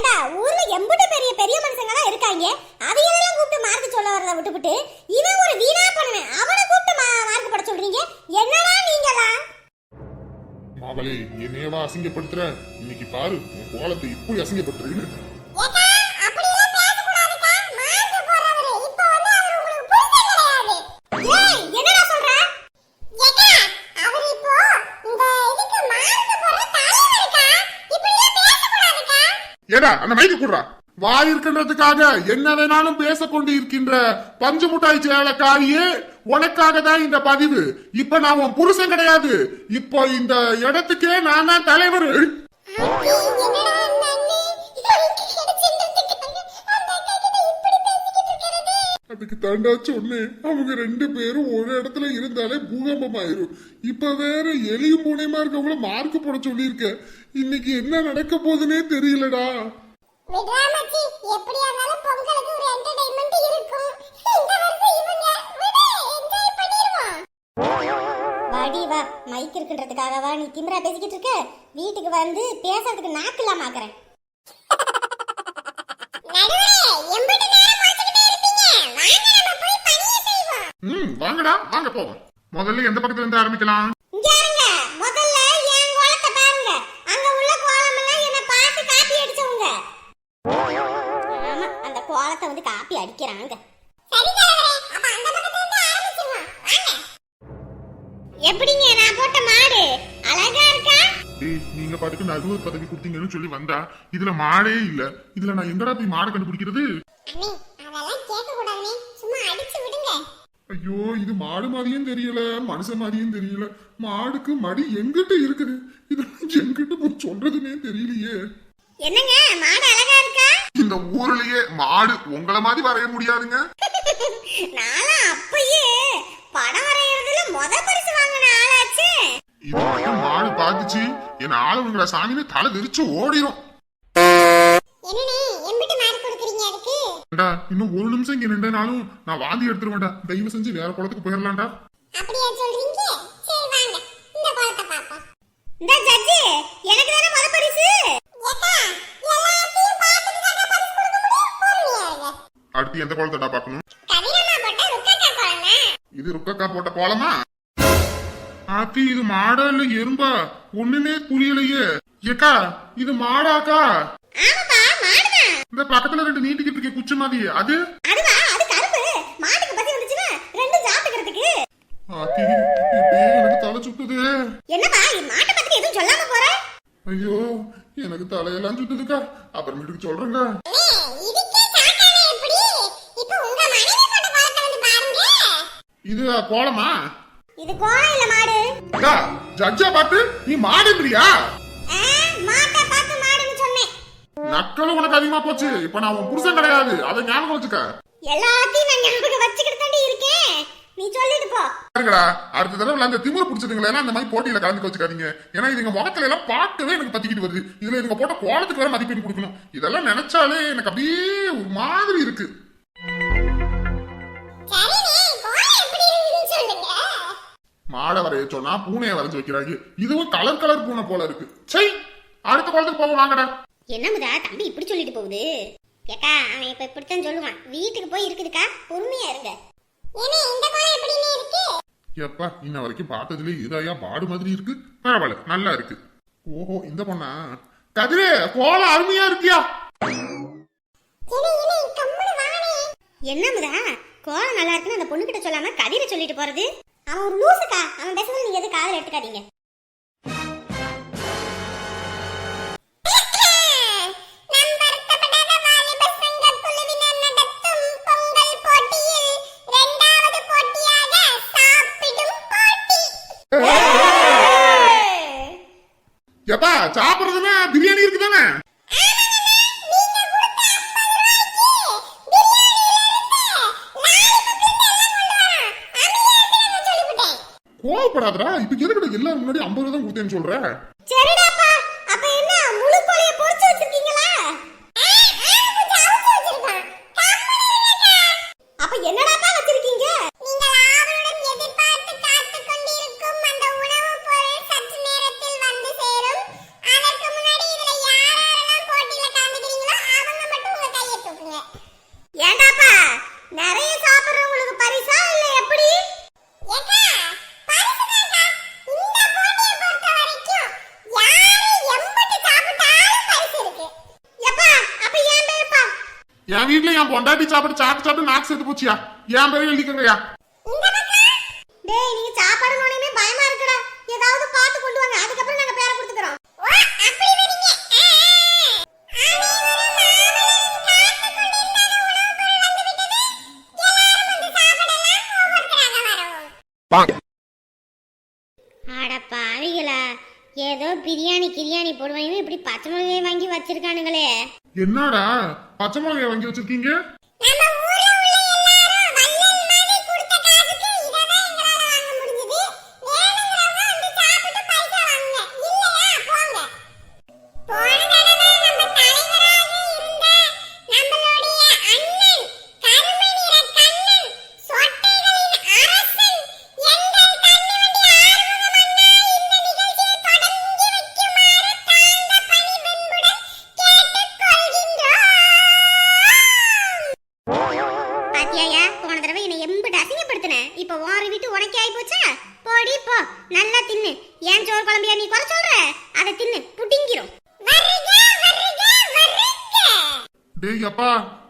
ஏண்டா ஊர்ல எம்புட்டு பெரிய பெரிய மனுஷங்க தான் இருக்காங்க. அதையெல்லாம் கூப்பிட்டு மார்க் சொல்ல வரத விட்டுவிட்டு இவன் ஒரு வீணா பண்ணுவேன் அவனை கூப்பிட்டு மார்க்கு மார்க் சொல்றீங்க? என்னடா நீங்களா மாவளே என்னையவா அசிங்கப்படுத்துற? இன்னைக்கு பாரு உன் கோலத்தை இப்படி அசிங்கப்படுத்துறீன்னு. ஏடா அந்த மைக்கு குடுறா. வாய் இருக்கின்றதுக்காக என்ன வேணாலும் பேசக்கொண்டு இருக்கின்ற பஞ்சு முட்டாய் சேலக்காரியே உனக்காக தான் இந்த பதிவு. இப்ப நான் உன் புருஷன் கிடையாது. இப்போ இந்த இடத்துக்கே நான் தான் தலைவர் அதுக்கு தாண்டா சொன்னேன். அவங்க ரெண்டு பேரும் ஒரு இடத்துல இருந்தாலே பூகம்பம் ஆயிரும் இப்ப வேற எலியும் பூனையுமா இருக்கவங்கள மார்க் போட சொல்லியிருக்க. இன்னைக்கு என்ன நடக்க போகுதுன்னே தெரியலடா. விடாமச்சி எப்படியா ஒரு என்டர்டைன்மெண்ட் இருக்கும். இந்த வருஷம் இவங்க விடு வாடி வா மைக் இருக்குன்றதுக்காகவா நீ திமிரா பேசிக்கிட்டு இருக்க? வீட்டுக்கு வந்து பேசுறதுக்கு நாக்கு இல்லாம ஆக்குறேன். வாங்க போவோம். முதல்ல எந்த பக்கத்துல இருந்து ஆரம்பிக்கலாம்? கோலத்தை காப்பி வந்து அடிக்கிறாங்க. எப்படிங்க நான் போட்ட மாடு? அழகா இருக்கா? ஏய் நீங்க பாட்டுக்கு நடுவர் பதவி கொடுத்தீங்கன்னு சொல்லி வந்தா இதுல மாடே இல்ல. இதுல நான் எங்கடா போய் மாடை கண்டுபிடிக்கிறது? அதெல்லாம் கேட்க கூடாதுனே ஐயோ இது மாடு மாதிரியும் தெரியல மனுஷன் மாதிரியும் தெரியல. மாடுக்கு மடி எங்கிட்ட இருக்குது? இதெல்லாம் எங்கிட்ட போய் சொல்றதுன்னே தெரியலையே. என்னங்க மாடு அழகா இருக்கா? இந்த ஊர்லயே மாடு உங்களை மாதிரி வரைய முடியாதுங்க. நானும் அப்பயே படம் வரையறதுல முத பரிசு வாங்கின ஆளாச்சே. இது மாடு பாத்துச்சு என் ஆளுங்கள சாமின்னு தலை விரிச்சு ஓடிரும். என்னண்ணே எம்பிட்டு மார்க் கொடுக்குறீங்க அதுக்கு? ஏண்டா, இன்னும் ஒரு நிமிஷம் இங்க நின்றனாலும் நான் வாந்தி எடுத்துருவேன்டா. தயவு செஞ்சு வேற குளத்துக்கு போயிடலாம்டா அப்படியா சொல்றீங்க? சரி வாங்க. இந்த கோலத்தை பாப்போம் இந்த ஜட்ஜி எனக்கு தானே முத பரிசு? அடுத்து எந்த குளத்தடா கோலம்னா இது ருக்கக்கா போட்ட கோலமா? ஆத்தி இது மாடா இல்ல எறும்பா? ஒண்ணுமே புரியலையே. ஏக்கா இது மாடாக்கா? இந்த பக்கத்துல ரெண்டு நீட்டிக்கிட்டு இருக்க குச்சி மாதிரி அது? அதுவா அது கரும்பு மாட்டுக்கு பசி வந்துச்சுன்னா ரெண்டும் சாப்பிட்டுக்கிறதுக்கு. ஆத்தி எனக்கு தலை சுத்துது. என்னப்பா மாட்டை பத்தி எதுவும் சொல்லாம போற? ஐயோ எனக்கு தலையெல்லாம் சுத்துதுக்கா. அப்புறமேட்டுக்கு சொல்றேங்க. இது கோலமா? இது கோலம் இல்ல மாடு. ஜட்ஜா பார்த்து நீ மாடுன்றியா? மாட்டை நக்கலும் உனக்கு அதிகமா போச்சு. இப்ப நான் உன் புருஷன் கிடையாது. அதை ஞாபகம் வச்சுக்க. எல்லாத்தையும் நான் ஞாபகம் வச்சுக்கிட்டு தாண்டி இருக்கேன். நீ சொல்லிட்டு போ. பாருங்கடா அடுத்த தடவை அந்த திமிர பிடிச்சதுங்களா அந்த மாதிரி போட்டியில கலந்து வச்சுக்காதீங்க ஏன்னா இதுங்க முகத்துல எல்லாம் பார்க்கவே எனக்கு பத்திக்கிட்டு வருது. இதுல இதுங்க போட்ட கோலத்துக்கு வேற மதிப்பெண் கொடுக்கணும். இதெல்லாம் நினைச்சாலே எனக்கு அப்படியே ஒரு மாதிரி இருக்கு. மாடை வரைய சொன்னா பூனையை வரைஞ்சு வைக்கிறாங்க. இதுவும் கலர் கலர் பூனை போல இருக்கு. சை அடுத்த கோலத்துக்கு போக வாங்கடா. என்னமுதா தம்பி இப்படி சொல்லிட்டு போகுது? ஏக்கா அவன் இப்ப இப்படித்தான் சொல்லுவான். வீட்டுக்கு போய் இருக்குதுக்கா பொறுமையா இருங்க. ஏன்னா இந்த கோலம் எப்படின்னு இருக்கு? எப்பா இன்ன வரைக்கும் பார்த்ததுல இதாயா பாடு மாதிரி இருக்கு. பரவாயில்ல நல்லா இருக்கு. ஓஹோ இந்த பொண்ணா? கதிரே கோலம் அருமையா இருக்கியா? வானே. என்னமுதா? கோலம் நல்லா இருக்குன்னு அந்த பொண்ணுகிட்ட சொல்லாம கதிரை சொல்லிட்டு போறது? அவன் லூசுக்கா. அவன் பேசுறது நீங்க எதுவும் காதல் எடுத்துக்காதீங்க. எப்பா சாப்பிடுறதுன்னா பிரியாணி இருக்குதானே? கோவப்படாதடா இப்ப எதுக்கிட்ட எல்லாரும் முன்னாடி ஐம்பது ரூபா தான் கொடுத்தேன்னு சொல்ற? இருக்கீங்க ஏண்டாப்பா நிறைய சாப்பிடுறவங்களுக்கு பரிசா இல்ல எப்படி? என் வீட்டுல என் பொண்டாட்டி சாப்பிட சாப்பிட்டு சாப்பிட்டு நாக்கு செத்து போச்சியா? என் பேரையும் எழுதிக்கிறயா டேய் நீ சாப்பாடு போடுவாங்க. இப்படி பச்சை மிளகாய் வாங்கி வச்சிருக்கானுங்களே. என்னடா? பச்சை மிளகாய் வாங்கி வச்சிருக்கீங்க?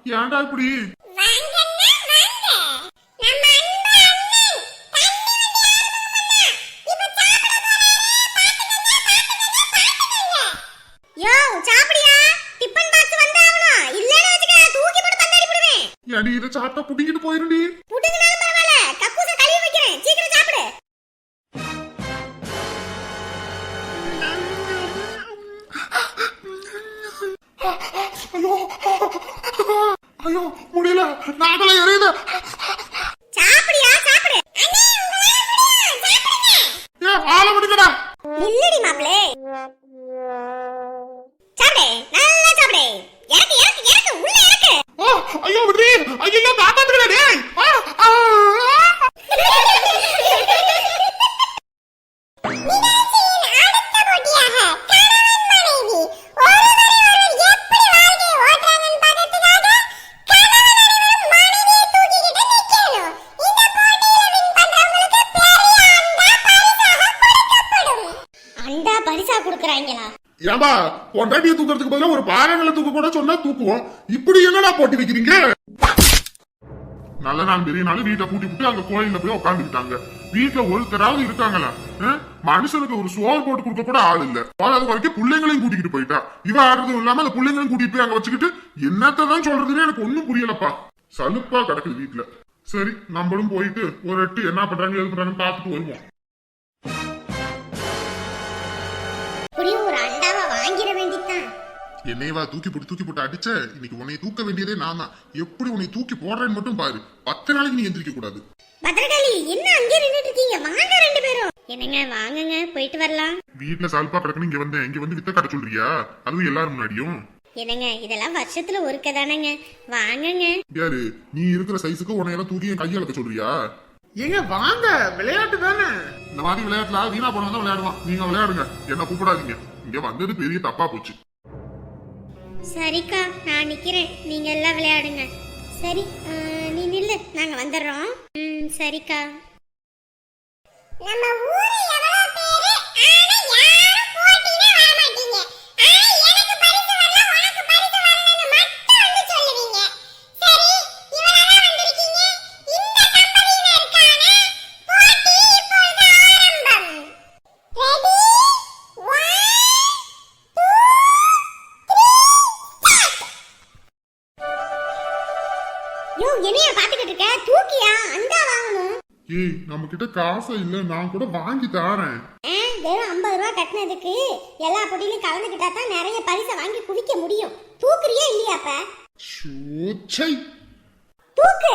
ஏன்டா இப்படி? குடுக்குறாங்களா? ஏம்பா பொண்டாட்டியை தூக்கிறதுக்கு பதிலாக ஒரு பாறங்களை தூக்க கூட சொன்னா தூக்குவோம். இப்படி என்னடா போட்டி வைக்கிறீங்க? நல்ல நாள் பெரிய நாள் வீட்டை பூட்டி விட்டு அங்க கோயில்ல போய் உட்காந்துக்கிட்டாங்க வீட்டுல ஒருத்தராவது இருக்காங்களா? மனுஷனுக்கு ஒரு சோறு போட்டு கொடுக்க கூட ஆள் இல்ல. போதாத வரைக்கும் பிள்ளைங்களையும் கூட்டிட்டு போயிட்டா. இவ ஆடுறதும் இல்லாம அந்த பிள்ளைங்களையும் கூட்டிட்டு போய் அங்க வச்சுக்கிட்டு என்னத்தான் சொல்றதுன்னு எனக்கு ஒண்ணும் புரியலப்பா. சலுப்பா கிடக்குது வீட்டுல சரி நம்மளும் போயிட்டு ஒரு எட்டு என்ன பண்றாங்க எது பண்றாங்கன்னு பாத்துட்டு வருவோம். என்னையவா தூக்கி போட்டு தூக்கி போட்டு அடிச்ச? இன்னைக்கு உன்னை தூக்க வேண்டியதே நான் தான் எப்படி உன்னை தூக்கி போடுறேன்னு மட்டும் பாரு. பத்து நாளைக்கு நீ எந்திரிக்க கூடாது. பத்திரகாளி என்ன அங்கே நின்னுட்டு இருக்கீங்க? வாங்க ரெண்டு பேரும். என்னங்க வாங்குங்க போயிட்டு வரலாம். வீட்டுல சால்பா கிடக்குன்னு இங்க வந்தேன். இங்க வந்து வித்த கடை சொல்றியா? அதுவும் எல்லாரும் முன்னாடியும். என்னங்க இதெல்லாம் வருஷத்துல ஒருக்க தானேங்க. வாங்குங்க. யாரு? நீ இருக்கிற சைஸுக்கு உன்னை எல்லாம் தூக்கி என் கையாளக்க சொல்றியா? ஏங்க வாங்க. விளையாட்டு தானே. இந்த மாதிரி விளையாட்டுல வீணா போனவன் தான் விளையாடுவான். நீங்க விளையாடுங்க. என்ன கூப்பிடாதீங்க. இங்க வந்தது பெரிய தப்பா போச்சு. சரிக்கா நான் நிற்கிறேன் நீங்க எல்லாம் விளையாடுங்க. சரி நீ நில்லு. நாங்க வந்துடுறோம். ம் சரிக்கா. நம்ம ஊரு என்னைய பாத்துக்கிட்டு இருக்க? தூக்கியா? அண்டா வாங்கணும் ஏய் நம்ம கிட்ட காசு இல்ல. நான் கூட வாங்கி தாரேன். வெறும் ஐம்பது ரூபா கட்டினதுக்கு எல்லா போட்டியிலும் கலந்துக்கிட்டா தான் நிறைய பரிசை வாங்கி குவிக்க முடியும். தூக்குறியா இல்லையா அப்ப? சூச்சை தூக்கு.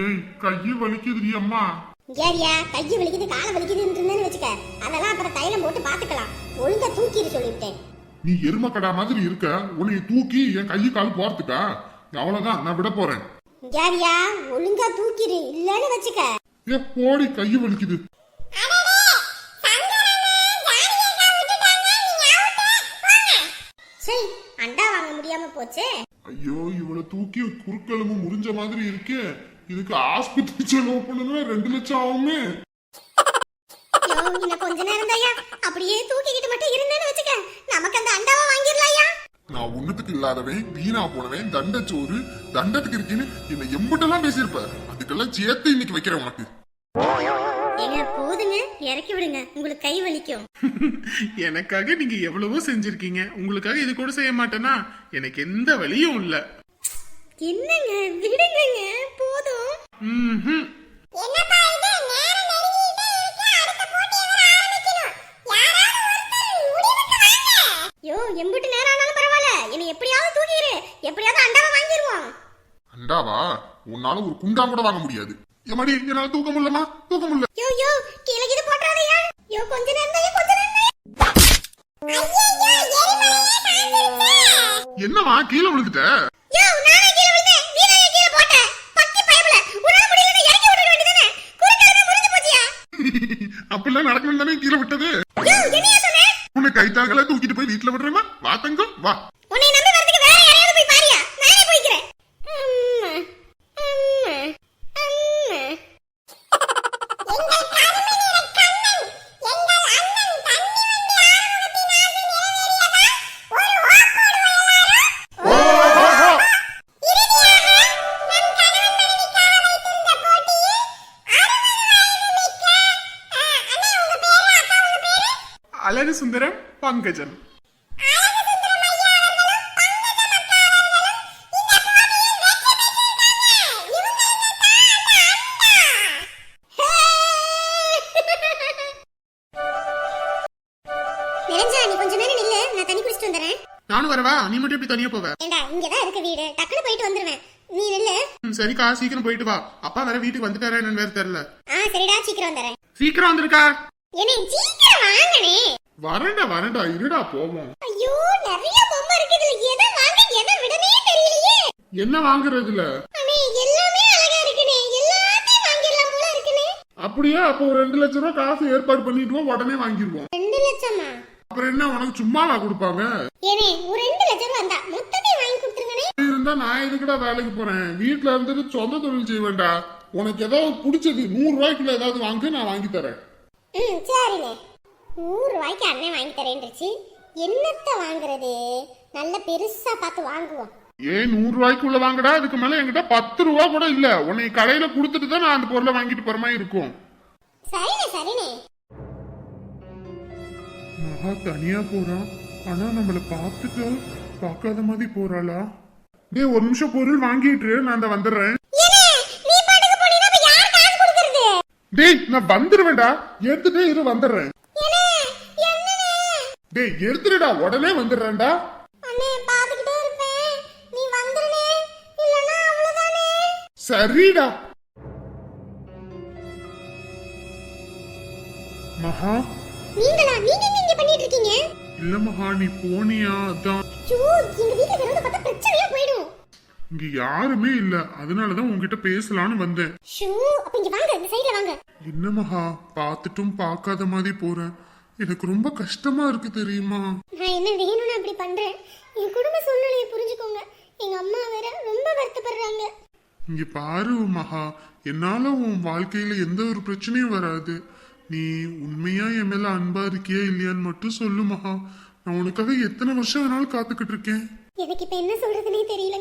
ஏய் கையை வலிக்குதுடி அம்மா. ஏரியா கையை வலிக்குது காலை வலிக்குதுன்னு இருந்தேன்னு வச்சுக்க. அதெல்லாம் அப்புறம் தைலம் போட்டு பாத்துக்கலாம் ஒழுங்கா தூக்கிடு சொல்லிவிட்டேன். நீ எருமக்கடா மாதிரி இருக்க. உன்னை தூக்கி என் கை கால் போறதுக்கா அவ்வளவுதான் நான் விட போறேன். ஏரியா ஒழுங்கா தூக்கிடு. இல்லன்னு வச்சுக்க. ஏ போடி கை வலிக்குது. அண்டா வாங்க முடியாம போச்சே. ஐயோ இவளை தூக்கி குறுக்கெலும்பு முறிஞ்ச மாதிரி இருக்கே. இதுக்கு ஆஸ்பத்திரி செலவு பண்ணணும்னா ரெண்டு லட்சம் ஆகுமே. கொஞ்ச நேரம் தாயா அப்படியே தூக்கிக்கிட்டு மட்டும் இருந்தேன்னு வச்சுக்க. நமக்கு அந்த அண்டாவை வாங்கிடலாயா நான் ஒண்ணுத்துக்கு இல்லாதவன் வீணா போனவன் தண்டச்சோறு தண்டத்துக்கு இருக்கேன்னு என்ன எம்பிட்டெல்லாம் பேசியிருப்ப. அதுக்கெல்லாம் சேர்த்து இன்னைக்கு வைக்கிறேன் உனக்கு. ஏங்க போதுங்க. இறக்கி விடுங்க. உங்களுக்கு கை வலிக்கும். எனக்காக நீங்க எவ்வளவோ செஞ்சிருக்கீங்க. உங்களுக்காக இது கூட செய்ய மாட்டேனா? எனக்கு எந்த வழியும் இல்ல. என்னங்க? விடுங்கங்க. போதும். ம்ஹும். யோ எம்பிட்டு நேரம் ஆனாலும் பரவாயில்ல. என்னை எப்படியாவது தூக்கிடு எப்படியாவது அண்டாவை வாங்கிடுவோம் அண்டாவா? உன்னால ஒரு குண்டா கூட வாங்க முடியாது. எம்மாடி என்னால தூக்க முடியலமா தூக்க முடியல. யோ யோ கீழே இது போட்டுறாதயா யோ கொஞ்ச நேரம் தான் கொஞ்ச நேரம் என்னமா கீழே விழுந்துட்ட? யோ நானே கீழே விழுந்தேன் நீ தான் கீழே போட்ட பத்தி பயபல உன்னால முடியலன்னா இறக்கி விட வேண்டியதானே குறுக்கிழமை முடிஞ்சு போச்சியா அப்படிலாம் நடக்கணும் தானே கீழே விட்டது? உன்னை கைத்தாங்கள தூக்கிட்டு போய் வீட்டுல விடுறேமா வா தங்கம் வா. வந்துடுறேன். நானும் வரவா? நீ மட்டும் எப்படி தனியா போவ? ஏண்டா இங்கதான் இருக்கு வீடு. டக்குனு போயிட்டு வந்துருவேன். நீ நில்லு. சரிக்கா சீக்கிரம் போயிட்டு வா. அப்பா வேற வீட்டுக்கு வந்துட்டாரா என்னன்னு வேற தெரியல. ஆ சரிடா சீக்கிரம் சீக்கிரம் வந்திருக்கா? என்னை சீக்கிரம் வாங்கனே வரேன்டா வரேன்டா இருடா போவோம். ஐயோ நிறைய பொம்மை இருக்கு இதுல எதை வாங்க எதை விடனே தெரியலையே. என்ன வாங்குறதுல? அண்ணே எல்லாமே அழகா இருக்குனே எல்லாத்தையும் வாங்கிடலாம் போல இருக்குனே அப்படியே? அப்போ ஒரு ரெண்டு லட்சம் ரூபாய் காசு ஏற்பாடு பண்ணிடுவோம் உடனே வாங்கிடுவோம். ரெண்டு லட்சமா? அப்புறம் என்ன உனக்கு சும்மாவா கொடுப்பாங்க? ஏனே ஒரு ரெண்டு லட்சம் வந்தா மொத்தத்தையும் வாங்கி கொடுத்துருங்கனே இருந்தா நான் எதுக்குடா வேலைக்கு போறேன்? வீட்டுல இருந்துட்டு சொந்த தொழில் செய்ய வேண்டாம் உனக்கு ஏதாவது பிடிச்சது நூறு ரூபாய்க்குள்ள ஏதாவது வாங்கு நான் வாங்கி தரேன். ம் சரிண்ணே. நூறு ரூபாய்க்கு அண்ணன் வாங்கி தரேன்ருச்சு என்னத்த வாங்குறது? நல்ல பெருசா பார்த்து வாங்குவோம். ஏன் நூறு ரூபாய்க்குள்ள வாங்கடா. அதுக்கு மேல என்கிட்ட பத்து ரூபா கூட இல்ல. உன்னை கடையில கொடுத்துட்டு தான் நான் அந்த பொருளை வாங்கிட்டு போற மாதிரி இருக்கும். சரிண்ணே சரிண்ணே. மகா தனியா போறான் ஆனா நம்மள பார்த்துட்டு பார்க்காத மாதிரி போறாளா? டேய் ஒரு நிமிஷம் பொருள் வாங்கிட்டு நான் அந்த வந்துடுறேன். டேய் நான் வந்துருவேன்டா. எடுத்துட்டே இரு வந்துடுறேன். டேய் எடுத்துடுடா உடனே வந்துடுறேன்டா. சரிடா. மகா. நீங்களா? நீங்க இங்க பண்ணிட்டு இருக்கீங்க? இல்ல மகா நீ போனியா? அதான். ஐயோ எங்க வீட்ல திறந்து பார்த்தா பிரச்சனையா போயிடும். இங்க யாருமே இல்ல. அதனாலதான் உன்கிட்ட பேசலான்னு வந்தேன். ஷூ அப்ப இங்க வாங்க இந்த சைடுல வாங்க. என்ன மகா பார்த்துட்டும் பார்க்காத மாதிரி போறேன் எனக்கு ரொம்ப கஷ்டமா இருக்கு தெரியுமா? நான் என்ன வேணும்னு அப்படி பண்றேன்? என் குடும்ப சூழ்நிலையை புரிஞ்சுக்கோங்க. எங்க அம்மா வேற ரொம்ப வருத்தப்படுறாங்க. இங்க பாரு மகா என்னால உன் வாழ்க்கையில எந்த ஒரு பிரச்சனையும் வராது. நீ உண்மையா என் மேல அன்பா இருக்கியா இல்லையான்னு மட்டும் சொல்லு மகா. நான் உனக்காக எத்தனை வருஷம் வேணாலும் காத்துக்கிட்டு இருக்கேன். எனக்கு இப்ப என்ன சொல்றதுனே தெரியலங்க